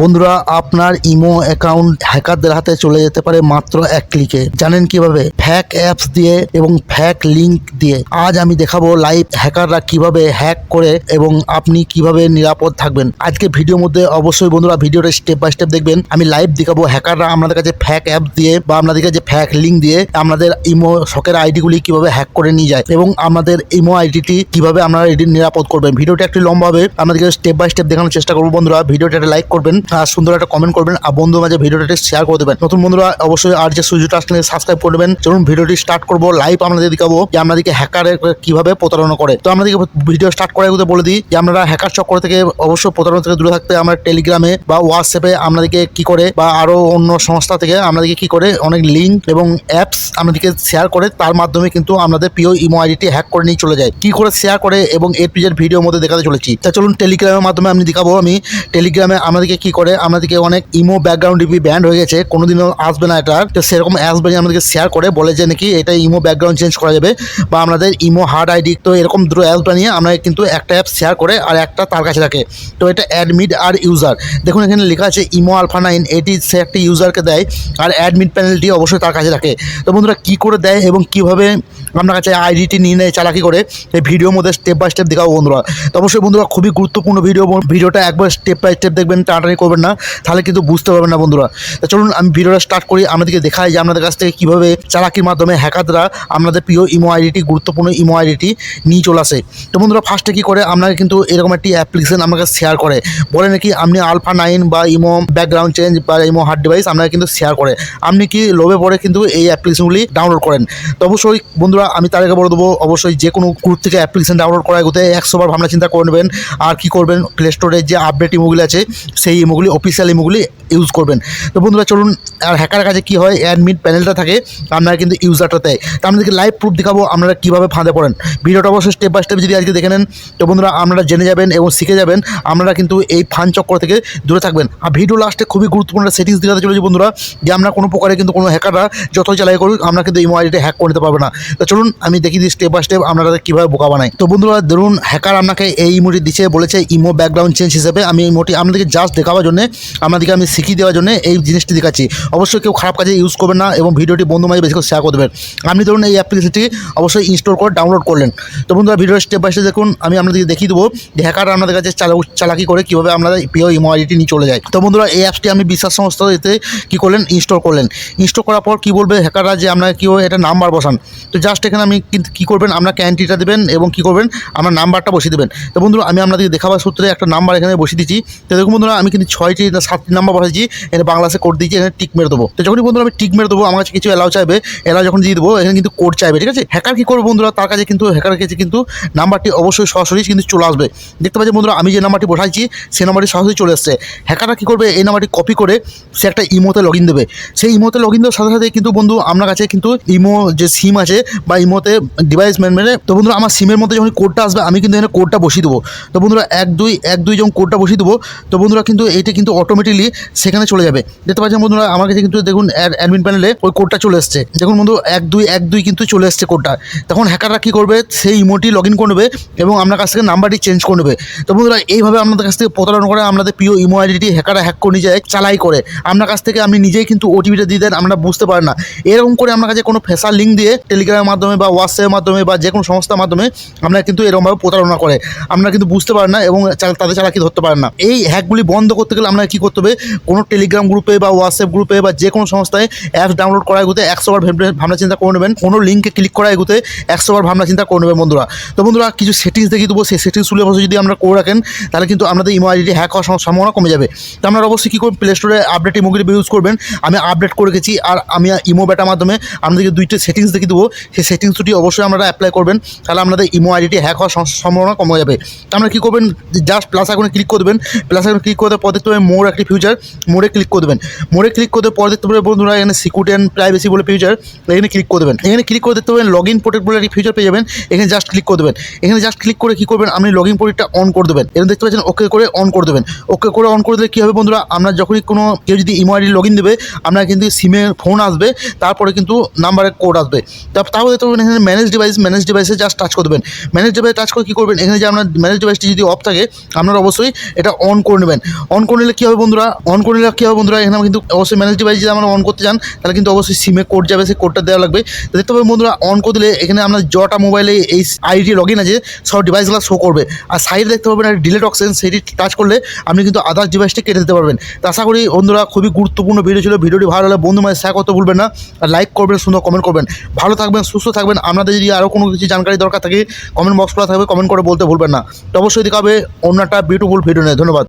বন্ধুরা, আপনার imo account হ্যাকারদের হাতে চলে যেতে পারে মাত্র এক ক্লিকে। জানেন কীভাবে? ফ্যাক অ্যাপস দিয়ে এবং ফ্যাক লিংক দিয়ে। আজ আমি দেখাবো লাইভ হ্যাকাররা কীভাবে হ্যাক করে এবং আপনি কীভাবে নিরাপদ থাকবেন। আজকে ভিডিওর মধ্যে অবশ্যই বন্ধুরা ভিডিওটা স্টেপ বাই স্টেপ দেখবেন। আমি লাইভ দেখাবো হ্যাকাররা আপনাদের কাছে ফ্যাক অ্যাপ দিয়ে বা আপনাদের কাছে ফ্যাক লিঙ্ক দিয়ে আপনাদের ইমো শখের আইডিগুলি কীভাবে হ্যাক করে নিয়ে যায় এবং আমাদের ইমো আইডিটি কীভাবে আপনারা এটি নিরাপদ করবেন। ভিডিওটা একটু লম্বা হবে। আপনাদেরকে স্টেপ বাই স্টেপ দেখানোর চেষ্টা করব। বন্ধুরা ভিডিওটা লাইক করবেন। সুন্দর একটা কমেন্ট করবেন আর বন্ধু মাঝে ভিডিওটা শেয়ার করে দেবেন। নতুন বন্ধুরা, অবশ্যই আর যে সুযোগটা আসলে সাবস্ক্রাইব করে দেবেন চলুন ভিডিওটি স্টার্ট করব। লাইভ আপনাদের দেখাবো যে আপনাদেরকে হ্যাকার কীভাবে প্রতারণা করে। তো আপনাদেরকে ভিডিও স্টার্ট করার আগে বলে দিই যে আপনারা হ্যাকার চক্কর থেকে অবশ্যই প্রতারণা থেকে দূরে থাকতে আমরা টেলিগ্রামে বা হোয়াটসঅ্যাপে আপনাদেরকে কি করে বা আরও অন্য সংস্থা থেকে আপনাদেরকে কি করে অনেক লিঙ্ক এবং অ্যাপস আমাদেরকে শেয়ার করে, তার মাধ্যমে কিন্তু আমাদের প্রিয় ইমো আইডিটি হ্যাক করে নিয়ে চলে যায়। কি করে শেয়ার করে এবং এর পিজের ভিডিওর মধ্যে দেখাতে চলেছি। তা চলুন টেলিগ্রামের মাধ্যমে আমি দেখাবো। আমি টেলিগ্রামে আমাদেরকে কি করে আমাদেরকে অনেক ইমো ব্যাকগ্রাউন্ড ডিপি ব্যান্ড হয়ে গেছে। কোনোদিনও আসবে না এটা। তো সেরকম অ্যাপস বানিয়ে আমাদেরকে শেয়ার করে বলে যে নাকি এটা ইমো ব্যাকগ্রাউন্ড চেঞ্জ করা যাবে বা আমাদের ইমো হার্ড আইডি তো এরকম দুটো অ্যাপস বানিয়ে আমরা কিন্তু একটা অ্যাপ শেয়ার করে আর একটা তার কাছে রাখে। তো এটা অ্যাডমিট আর ইউজার দেখুন এখানে লেখা আছে ইমো আলফা নাইন এটি সে একটা ইউজারকে দেয় আর অ্যাডমিট প্যানেলটি অবশ্যই তার কাছে রাখে। তো বন্ধুরা কী করে দেয় এবং কীভাবে আপনার কাছে আইডিটি নিয়ে নেয় চালাকি করে, এই ভিডিওর মধ্যে স্টেপ বাই স্টেপ দেখাবো বন্ধুরা। তো অবশ্যই বন্ধুরা খুবই গুরুত্বপূর্ণ ভিডিও ভিডিওটা একবার স্টেপ বাই স্টেপ দেখবেন টানাটানি করবেন না, তাহলে কিন্তু বুঝতে পারবেন না বন্ধুরা। তো চলুন, আমি ভিডিওটা স্টার্ট করি আমাদেরকে দেখাই যে আপনাদের কাছ থেকে কীভাবে চালাকির মাধ্যমে হ্যাকাররা আপনাদের প্রিয় ইমো আইডিটি, গুরুত্বপূর্ণ ইমো আইডিটি নিয়ে চলে আসে। তো বন্ধুরা ফার্স্টে কী করে, আপনাকে কিন্তু এরকম একটি অ্যাপ্লিকেশন আমাকে শেয়ার করে। বলে নাকি আপনি আলফা নাইন বা ইমো ব্যাকগ্রাউন্ড চেঞ্জ বা ইমো হার্ড ডিভাইস আপনাকে কিন্তু শেয়ার করে। আপনি কি লোভে পড়ে কিন্তু এই অ্যাপ্লিকেশনগুলি ডাউনলোড করেন? তো অবশ্যই বন্ধুরা, আমি তার আগে বলে দেবো, অবশ্যই যে কোনো গ্রুপ থেকে অ্যাপ্লিকেশন ডাউনলোড করার এগোতে একশোবার ভাবনা চিন্তা করে নেবেন, আর কি করবেন? প্লে স্টোরে যে আপডেট ইমোগুলি আছে, সেই ইমোগুলি অফিসিয়াল ইমোগুলি ইউজ করবেন। তো বন্ধুরা, চলুন, আর হ্যাকারের কাছে কী হয়? অ্যাডমিট প্যানেলটা থাকে, আপনারা কিন্তু ইউজারটা দেয়। তো আপনাদেরকে লাইভ প্রুফ দেখাবো আপনারা কীভাবে ফাঁদে পড়েন। ভিডিওটা অবশ্যই স্টেপ বাই স্টেপ যদি আজকে দেখে নেন, তো বন্ধুরা, আপনারা জেনে যাবেন এবং শিখে যাবেন, আপনারা কিন্তু এই ফান চক্কর থেকে দূরে থাকবেন। আর ভিডিও লাস্টে খুবই গুরুত্বপূর্ণ সেটিংস দেখাতে চলেছি বন্ধুরা, যে আমরা কোনো প্রকারে কিন্তু কোনো হ্যাকাররা যতই চালাই করুক, আমরা কিন্তু এই মোবাইলটা হ্যাক করে নিতে পারবে না। তো চলুন, আমি দেখিয়ে দিই স্টেপ বাই স্টেপ আপনারা কীভাবে বোকা বানাই তো বন্ধুরা, ধরুন হ্যাকার আপনাকে এই ইমোটি দিচ্ছে বলেছে ইমো ব্যাকগ্রাউন্ড চেঞ্জ হিসেবে আমি ইমোটি আপনাদেরকে জাস্ট দেখাবার জন্য, আপনাদেরকে আমি শিখিয়ে দেওয়ার জন্য এই জিনিসটি দেখাচ্ছি। অবশ্যই কেউ খারাপ কাজে ইউজ করবেন না এবং ভিডিওটি বন্ধু মাঝে বেশি করে শেয়ার করবেন। আপনি ধরুন এই অ্যাপ্লিকেশনটি অবশ্যই ইনস্টল করে ডাউনলোড করলেন। তো বন্ধুরা ভিডিও স্টেপ বাই স্টেপ দেখুন, আমি আপনাদেরকে দেখিয়ে দেবো যে হ্যাকার আপনাদের কাছে চালা চালাকি করে কীভাবে আপনাদের প্রিয় ইমো আইডিটি নিয়ে চলে যায় তো বন্ধুরা, এই অ্যাপসটি আমি বিশ্বাস সংস্থা এতে কী করলেন? ইনস্টল করলেন। ইনস্টল করার পর কী বলবে হ্যাকাররা যে আপনাকে কীভাবে এটা নাম্বার বসান। তো জাস্ট এখানে আমি কিন্তু কী করবেন? আপনার ক্যান্টিটা দেবেন এবং কী করবেন? আমার নাম্বারটা বসিয়ে দেবেন। তো বন্ধুরা, আমি আপনাদেরকে দেখাবার সূত্রে একটা নাম্বার এখানে বসিয়ে দিচ্ছি। তো দেখুন বন্ধুরা, আমি কিন্তু ছয়টি সাতটি নাম্বার বসাইছি এখানে বাংলাদেশে কোড দিয়েছি এখানে টিক মেরে দেবো। তো যখনই বন্ধুরা আমি টিক মেরে দেবো, আমার কাছে কিছু অ্যালাউ চাইবে অ্যালাউ যখন দিয়ে দেবো, এখানে কিন্তু কোড চাইবে, ঠিক আছে? হ্যাকার কী করবে বন্ধুরা? তার কাছে কিন্তু হ্যাকারের কাছে কিন্তু নাম্বারটি অবশ্যই সরাসরি কিন্তু চলে আসবে। দেখতে পাচ্ছি বন্ধুরা, আমি যে নাম্বারটি বসাইছি সেই নাম্বারটি সরাসরি চলে এসছে। হ্যাকাররা কী করবে? এই নাম্বারটি কপি করে সে একটা ইমোতে লগ ইন দেবে। সেই ইমোতে লগ ইন দেওয়ার সাথে সাথে কিন্তু বন্ধু আপনার কাছে কিন্তু ইমো যে সিম আছে, বা ইমোতে ডিভাইস মেন মেনে তো বন্ধুরা আমার সিমের মধ্যে যখন কোডটা আসবে, আমি কিন্তু এখানে কোডটা বসিয়ে দেবো। তো বন্ধুরা, এক দুই এক দুই যখন কোডটা বসিয়ে দেবো, তো বন্ধুরা কিন্তু এইটা কিন্তু অটোমেটিকলি সেখানে চলে যাবে। দেখতে পাচ্ছেন বন্ধুরা, আমার কাছে কিন্তু দেখুন অ্যাডমিন প্যানেলে ওই কোডটা চলে এসছে। দেখুন বন্ধু, এক দুই এক দুই কিন্তু চলে এসছে কোডটা তখন হ্যাকাররা কী করবে, সেই ইমোটি লগ ইন করবে এবং আপনার কাছ থেকে নাম্বারটি চেঞ্জ করে নেবে। তো বন্ধুরা, এইভাবে আপনাদের কাছ থেকে প্রতারণা করে আপনাদের প্রিয় ইমো আইডিটি হ্যাকাররা হ্যাক করে নিয়ে যায়, চালাই করে। আপনার কাছ থেকে আপনি নিজেই কিন্তু ওটিপিটা দিয়ে দেন আপনারা বুঝতে পারেন না। এরকম করে আপনার কাছে কোনো ফেসার লিঙ্ক দিয়ে টেলিগ্রামের মাধ্যমে বা হোয়াটসঅ্যাপের মাধ্যমে বা যে কোনো সংস্থার মাধ্যমে আপনারা কিন্তু এরকমভাবে প্রতারণা করে। আপনারা কিন্তু বুঝতে পারেন না এবং তাদের চালাকি ধরতে পারেন না। এই হ্যাকগুলি বন্ধ করতে গেলে আপনাকে কী করতে হবে? কোনো টেলিগ্রাম গ্রুপে বা হোয়াটসঅ্যাপ গ্রুপে বা যে কোনো সংস্থায় অ্যাপস ডাউনলোড করা এগুতে একশো বার ভেবে- ভাবনা চিন্তা করে নেবেন। কোনো লিঙ্কে ক্লিক করা এগুতে একশো বার ভাবনা চিন্তা করে নেবেন বন্ধুরা। তো বন্ধুরা, কিছু সেটিংস দেখিয়ে দেবো। সেই সেটিংস তুলে বসে যদি আমরা করে রাখেন, তাহলে কিন্তু আপনাদের ইমো আইডি হ্যাক হওয়ার সম্ভাবনা কমে যাবে। তো আপনারা অবশ্যই কী করবেন? প্লে স্টোরে আপডেট ইমোগুলি ইউজ করবেন। আমি আপডেট করে গেছি আর আমি ইমো ব্যাটার মাধ্যমে আপনাদেরকে দুইটা সেটিংস দেখিয়ে দেবো। সেই সেটিংস দুটি অবশ্যই আপনারা অ্যাপ্লাই করবেন। তাহলে আপনাদের ইমো আইডিটি হ্যাক হওয়ার সম্ভাবনা কমে যাবে। তো আপনারা কী করবেন? জাস্ট প্লাস আইকনে ক্লিক করে দেবেন। প্লাস আইকনে ক্লিক করে দেওয়ার পর দেখতে পাবেন মোর একটি ফিউচার মোড়ে ক্লিক করে দেবেন। মোড়ে ক্লিক করতে পরে দেখতে পাবেন বন্ধুরা, এখানে সিকিউরিটি অ্যান্ড প্রাইভেসি বলে ফিচার এখানে ক্লিক করে দেবেন। এখানে ক্লিক করে দেখতে পাবেন লগ ইন প্রোটেক্ট বলে একটি ফিচার পেয়ে যাবেন। এখানে জাস্ট ক্লিক করে দেবেন। এখানে জাস্ট ক্লিক করে কী করবেন? আপনি লগ ইন প্রোটেক্টটা অন করে দেবেন। এখানে দেখতে পাচ্ছেন ওকে করে অন করে দেবেন। ওকে করে অন করে দিলে কী হবে বন্ধুরা? আমরা যখনই কোনো কেউ যদি ইমো আইডি লগ ইন দেবে আপনার কিন্তু সিমে ফোন আসবে, তারপরে কিন্তু নাম্বারের কোড আসবে। তারপর দেখতে পাবেন এখানে ম্যানেজ ডিভাইস ম্যানেজ ডিভাইসে জাস্ট টাচ করে দেবেন। ম্যানেজ ডিভাইস টাচ করে কী করবেন? এখানে যে আপনার ম্যানেজ ডিভাইসটি যদি অফ থাকে, আপনারা অবশ্যই এটা অন করে নেবেন। অন করে নিলে কী হবে বন্ধুরা? অন করে কী হবে বন্ধুরা? এখানে কিন্তু অবশ্যই ম্যানেজ ডিভাইস যদি আমরা অন করতে চান, তাহলে কিন্তু অবশ্যই সিমে কোড যাবে, সেই কোডটা দেওয়া লাগবে। দেখতে পাবেন বন্ধুরা অন করে দিলে এখানে আপনার জটা মোবাইলে এই আইডি লগ ইন আছে, সব ডিভাইসগুলো শো করবে। আর সাইডে দেখতে পাবেন একটা ডিলেট অপশন সেটি টাচ করলে আপনি কিন্তু আদার্স ডিভাইসটি কেটে দিতে পারবেন। তো আশা করি বন্ধুরা, খুবই গুরুত্বপূর্ণ ভিডিও ছিল। ভিডিওটি ভালো হলে বন্ধু মাঝে শেয়ার করতে ভুলবেন না। আর লাইক করবেন, সুন্দর কমেন্ট করবেন। ভালো থাকবেন, সুস্থ থাকবেন। আপনাদের যদি আরও কোনো কিছু জানকারি দরকার থাকে কমেন্ট বক্স খোলা থাকবে কমেন্ট করে বলতে ভুলবেন না। তো অবশ্যই দেখা হবে অন্য একটা বিউটিফুল ভিডিও নেই ধন্যবাদ।